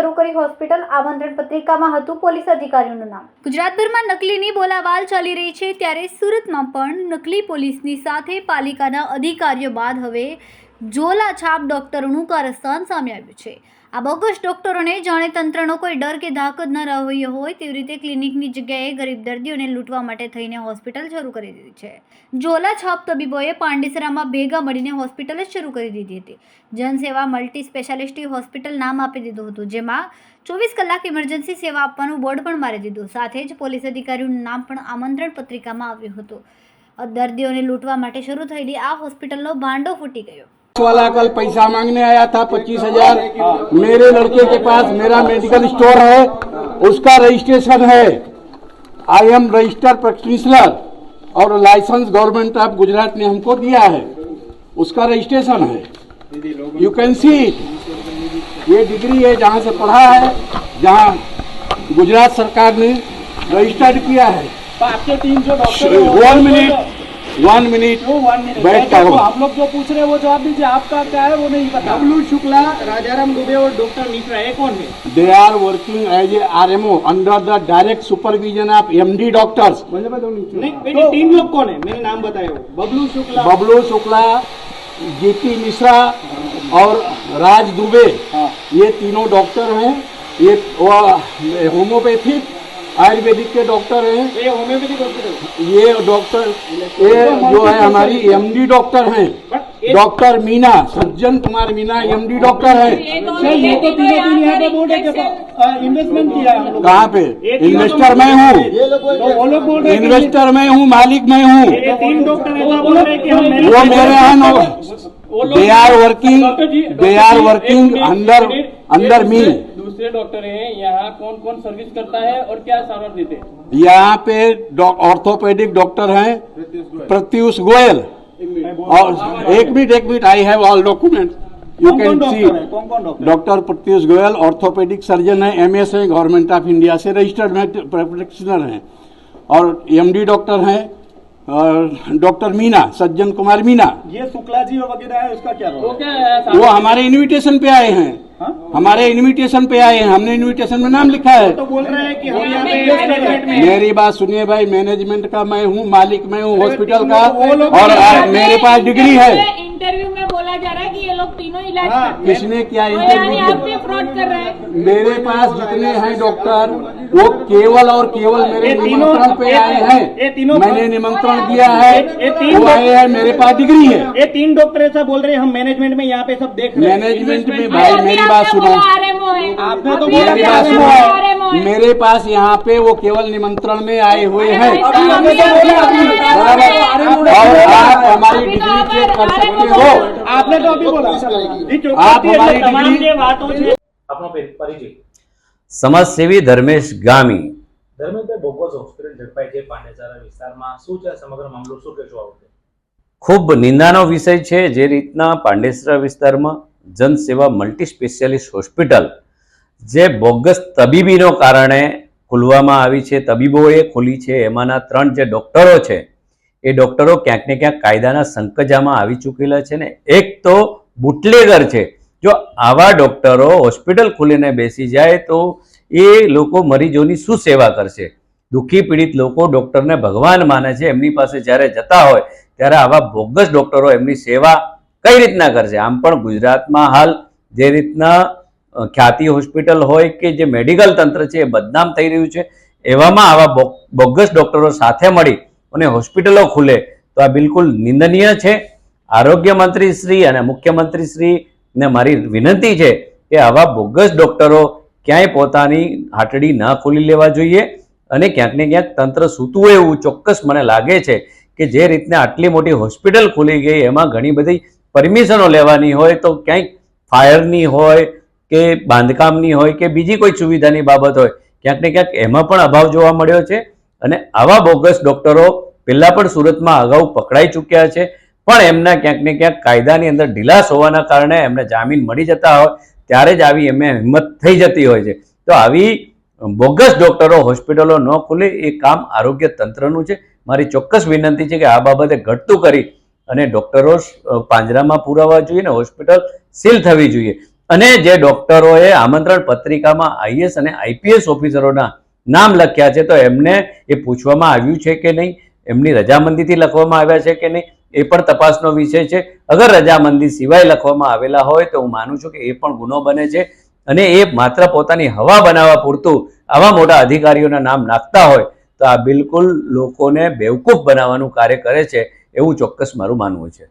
શરૂ કરી હોસ્પિટલ આમંત્રણ પત્રિકામાં હતું પોલીસ અધિકારીઓનું નામ. ગુજરાતભરમાં નકલીની બોલાવાલ ચાલી રહી છે ત્યારે સુરતમાં પણ નકલી પોલીસની સાથે પાલિકાના અધિકારીઓ બાદ હવે ઝોલા છાપ ડોક્ટરોનું કારસ્તાન સામે આવ્યું છે. આ બોગસ ડોક્ટરોને જાણે તંત્રનો કોઈ ડર કે ધાક જ ન રહ્યો હોય તેવી રીતે ક્લિનિકની જગ્યાએ ગરીબ દર્દીઓને લૂંટવા માટે થઈને હોસ્પિટલ શરૂ કરી દીધી છે. ઝોલા છાપ તબીબોએ પાંડેસરામાં ભેગા મળીને હોસ્પિટલ જ શરૂ કરી દીધી હતી. જનસેવા મલ્ટી સ્પેશિયાલિસ્ટી હોસ્પિટલ નામ આપી દીધું હતું, જેમાં ચોવીસ કલાક ઇમરજન્સી સેવા આપવાનું બોર્ડ પણ મારી દીધું. સાથે જ પોલીસ અધિકારીનું નામ પણ આમંત્રણ પત્રિકામાં આવ્યું હતું. દર્દીઓને લૂંટવા માટે શરૂ થયેલી આ હોસ્પિટલનો ભાંડો ફૂટી ગયો. वाला कल पैसा मांगने आया था पच्चीस हज़ार। मेरे लड़के के पास मेरा मेडिकल स्टोर है उसका रजिस्ट्रेशन है। आई एम रजिस्टर प्रैक्टिशनर और लाइसेंस गवर्नमेंट ऑफ़ गुजरात ने हमको दिया है। उसका रजिस्ट्रेशन है। यू कैन सी ये डिग्री है जहाँ से पढ़ा है जहाँ गुजरात सरकार ने रजिस्टर्ड किया है। तो आपके तीन जो doctor one minute one minute बैठ हम लोग जो पूछ रहे हैं वो जवाब दीजिए। आपका क्या है वो नहीं पता। डब्लू शुक्ला राजाराम दुबे और डॉक्टर मिश्रा ये कौन है? They are working as a RMO under the direct supervision of MD doctors. नहीं नहीं, तीन लोग कौन है? मैंने नाम बताया बबलू शुक्ला। बबलू शुक्ला जीपी मिश्रा और राज दुबे। हाँ। ये तीनों डॉक्टर हैं। ये होम्योपैथिक आयुर्वेदिक के डॉक्टर हैं। ये होम्योपैथिक हॉस्पिटल ये डॉक्टर ये जो है हमारी एमडी डॉक्टर हैं। Doctor Meena Sajjan Kumar Meena MD doctor है। कहाँ पे? इन्वेस्टर मैं हूँ। इन्वेस्टर मैं हूँ मालिक मैं हूँ। वो मेरे यहाँ they are working they are working under under me दूसरे- डॉक्टर हैं यहाँ कौन कौन सर्विस करता है और क्या सामान देते हैं? यहाँ पे ऑर्थोपेडिक डॉक्टर हैं प्रत्युष गोयल। और एक मिनट एक minute I have all document you कौन सी है? Doctor Pratyush Goyal orthopaedic surgeon है एम एस है गवर्नमेंट ऑफ़ इंडिया से रजिस्टर्ड प्रैक्टिशनर हैं। और एमडी डॉक्टर हैं और डॉक्टर मीना सज्जन कुमार मीना। ये शुक्ला जी वगैरह है उसका क्या रोल है? क्या है वो हमारे इनविटेशन पे आए हैं। हाँ? हमारे इनविटेशन पे आए हैं। हमने इनविटेशन में नाम लिखा है। तो बोल रहे हैं कि हम यहाँ पे मेरी बात सुनिए भाई मैनेजमेंट का मैं हूँ मालिक मैं हूँ हॉस्पिटल का। और मेरे पास डिग्री है। इंटरव्यू में बोला जा रहा है कि ये लोग तीनों इलाज हाँ, किसने क्या इंटरव्यू फ्रॉड कर रहे हैं। मेरे पास जितने हैं डॉक्टर वो केवल और केवल मेरे ये तीनों- निमंत्रण पे ये- आए ये हैं तीनों- मैंने निमंत्रण दिया है ये- ये तीन वो आए हैं मेरे पास डिग्री है ये तीन डॉक्टर ऐसा बोल रहे हैं हम मैनेजमेंट में यहाँ पे सब देख रहे हैं मैनेजमेंट में Investment- भाई अभी मेरी आपने बात सुनो बोला RMO है आपने तो अभी बोला मेरी कि बात आपने RMO बोला सुनो RMO है। मेरे पास यहाँ पे वो केवल निमंत्रण में आए हुए हैं अभी अभी आपने तो आपने बोला अभी- बोला बराबर RMO है। और आप हमारी अभी डिग्री तो चेक कर RMO सकते है। हो आपने तो अभी बोला ये चौकसी आप એટલે हमारी તમામ डिग्री- જે વાતો છે આપનો પે- પરિચય સમાજસેવી ધર્મેશ ગામી. ધર્મેશભાઈ બોગસ હોસ્પિટલ ઝડપાઈ છે પાંડેસરા વિસ્તારમાં. શું છે? સમગ્ર મામલો શું કહેશો આ ખૂબ નિંદાનો વિષય છે જે રીતના પાંડેસરા વિસ્તારમાં જનસેવા મલ્ટી સ્પેશિયાલિસ્ટ હોસ્પિટલ જે બોગસ તબીબીનો કારણે ખોલવામાં આવી છે તબીબોએ ખોલી છે. એમાંના ત્રણ જે ડોક્ટરો છે એ ડોક્ટરો ક્યાંક ને ક્યાંક કાયદાના સંકજામાં આવી ચૂકેલા છે ને. એક તો બુટલેગર છે જો આવા ડોક્ટરો હોસ્પિટલ ખોલીને બેસી જાય તો એ લોકો મરીજોની શું સેવા કરશે? દુઃખી પીડિત લોકો ડોક્ટરને ભગવાન માને છે, એમની પાસે જ્યારે જતા હોય, ત્યારે આવા બોગસ ડોક્ટરો એમની સેવા કઈ રીતના કરશે? આમ પણ ગુજરાતમાં હાલ જે રીતના ખ્યાતિ હોસ્પિટલ હોય કે જે મેડિકલ તંત્ર છે એ બદનામ થઈ રહ્યું છે, એવામાં આવા બોગસ ડોક્ટરો સાથે મળી અને હોસ્પિટલો ખુલે, તો આ બિલકુલ નિંદનીય છે. આરોગ્ય મંત્રી શ્રી અને મુખ્યમંત્રી શ્રી ને મારી વિનંતી છે કે આવા બોગસ ડૉક્ટરો ક્યાંય પોતાની હાટડી ન ખોલી લેવા જોઈએ અને ક્યાંક ને ક્યાંક તંત્ર સૂતું હોય એવું ચોક્કસ મને લાગે છે કે જે રીતને આટલી મોટી હોસ્પિટલ ખુલી ગઈ, એમાં ઘણી બધી પરમિશનો લેવાની હોય તો ક્યાંક ફાયરની હોય કે બાંધકામની હોય કે બીજી કોઈ સુવિધાની બાબત હોય, ક્યાંક ને ક્યાંક એમાં પણ અભાવ જોવા મળ્યો છે અને આવા બોગસ ડૉક્ટરો પહેલાં પણ સુરતમાં અગાઉ પકડાઈ ચૂક્યા છે પણ એમના ક્યાંક ને ક્યાંક કાયદાની અંદર ઢીલાસ હોવાના કારણે એમને જામીન મળી જતા હોય, ત્યારે જ આવી એમને હિંમત થઈ જતી હોય છે. તો આવી બોગસ ડોક્ટરો હોસ્પિટલો ન ખુલે એ કામ આરોગ્ય તંત્રનું છે. મારી ચોક્કસ વિનંતી છે કે આ બાબતે ઘટતું કરી અને ડોક્ટરો પાંજરામાં પુરાવા જોઈએ ને હોસ્પિટલ સીલ થવી જોઈએ. અને જે ડોક્ટરોએ આમંત્રણ પત્રિકામાં આઈએસ અને આઈપીએસ ઓફિસરોના નામ લખ્યા છે, તો એમને એ પૂછવામાં આવ્યું છે કે નહીં? એમની રજામંદીથી લખવામાં આવ્યા છે કે નહીં? એ પણ તપાસનો વિષય છે. અગર રજામંદી સિવાય લખવામાં આવેલા હોય તો હું માનું છું કે એ પણ ગુનો બને છે અને એ માત્ર પોતાની હવા બનાવવા પૂરતું આવા મોટા અધિકારીઓના નામ નાખતા હોય તો આ બિલકુલ લોકોને બેવકૂફ બનાવવાનું કાર્ય કરે છે એવું ચોક્કસ મારું માનવું છે.